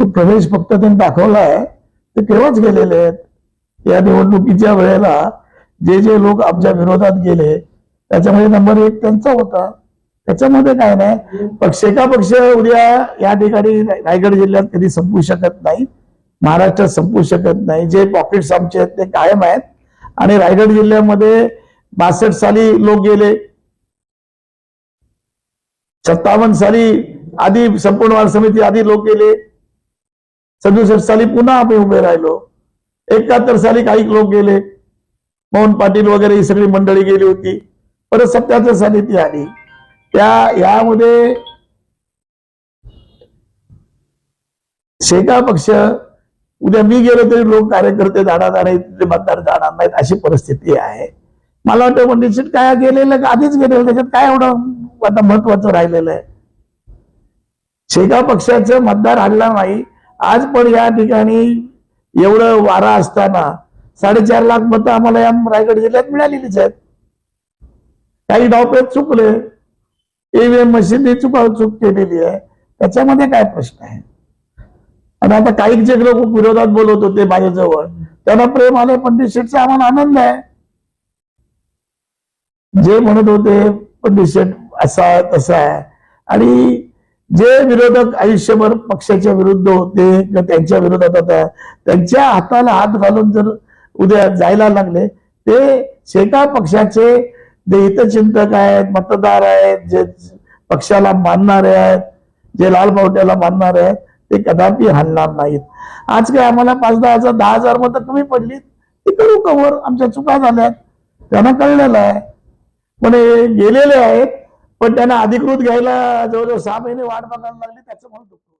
तो प्रवेश फक्त त्यांनी दाखवलाय ते केव्हाच गेलेले आहेत? या निवडणुकीच्या वेळेला जे जे लोक आमच्या विरोधात गेले त्याच्यामध्ये नंबर एक त्यांचा होता. त्याच्यामध्ये काय नाही पक्ष एका पक्ष उद्या या ठिकाणी रायगड जिल्ह्यात कधी संपू शकत नाही महाराष्ट्रात संपू शकत नाही. जे पॉकेट्स आमचे आहेत ते कायम आहेत. आणि रायगड जिल्ह्यामध्ये बासष्ट साली लोक गेले. सत्तावन्न साली आधी संपूर्ण वार समिती आधी लोक गेले. सदुसष्ट साली पुन्हा आम्ही उभे राहिलो एकाहत्तर साली काही लोक गेले। मोहन पाटील वगैरे ही सगळी मंडळी गेली होती। परत सत्याहत्तर साली ती आली। त्या यामध्ये शेका पक्ष उद्या मी गेलो तरी लोक कार्यकर्ते जाणार नाही तिथे मतदार जाणार नाहीत अशी परिस्थिती आहे. मला वाटतं म्हणजे पंडित काय गेलेलं आधीच गेलेलं त्याच्यात काय एवढं आता महत्वाचं राहिलेलं आहे? शेका पक्षाचं मतदार हल्ला नाही. आज पण या ठिकाणी एवढं वारा असताना साडेचार लाख मतं आम्हाला या रायगड जिल्ह्यात मिळालेलीच आहेत. काही डावपेच चुकले. ईव्हीएम मशीनने चुका चूक केलेली आहे. त्याच्यामध्ये काय प्रश्न आहे? आणि आता काही जे लोक विरोधात बोलत होते माझ्याजवळ त्यांना प्रेम आले पंडित शेठचा आम्हाला आनंद आहे. जे म्हणत होते पंडित शेठ असा आहे, तसा आहे. आणि जे विरोधक आयुष्यभर पक्षाच्या विरुद्ध होते किंवा त्यांच्या विरोधात होता त्यांच्या हाताला हात घालून जर उद्या जायला लागले ते शेका पक्षाचे जे हितचिंतक आहेत मतदार आहेत जे पक्षाला मानणारे आहेत जे लाल पावट्याला मानणारे आहेत ते कदापि हलणार नाहीत. आज काय आम्हाला पाच दहा हजार दहा हजार मतं कमी पडली ते करू कवर आमच्या चुका झाल्यात. त्यांना कळलेलं आहे. पण हे गेलेले आहेत पण त्यांना अधिकृत घ्यायला जवळजवळ सहा महिने वाट बघायला लागली त्याचं म्हणतो.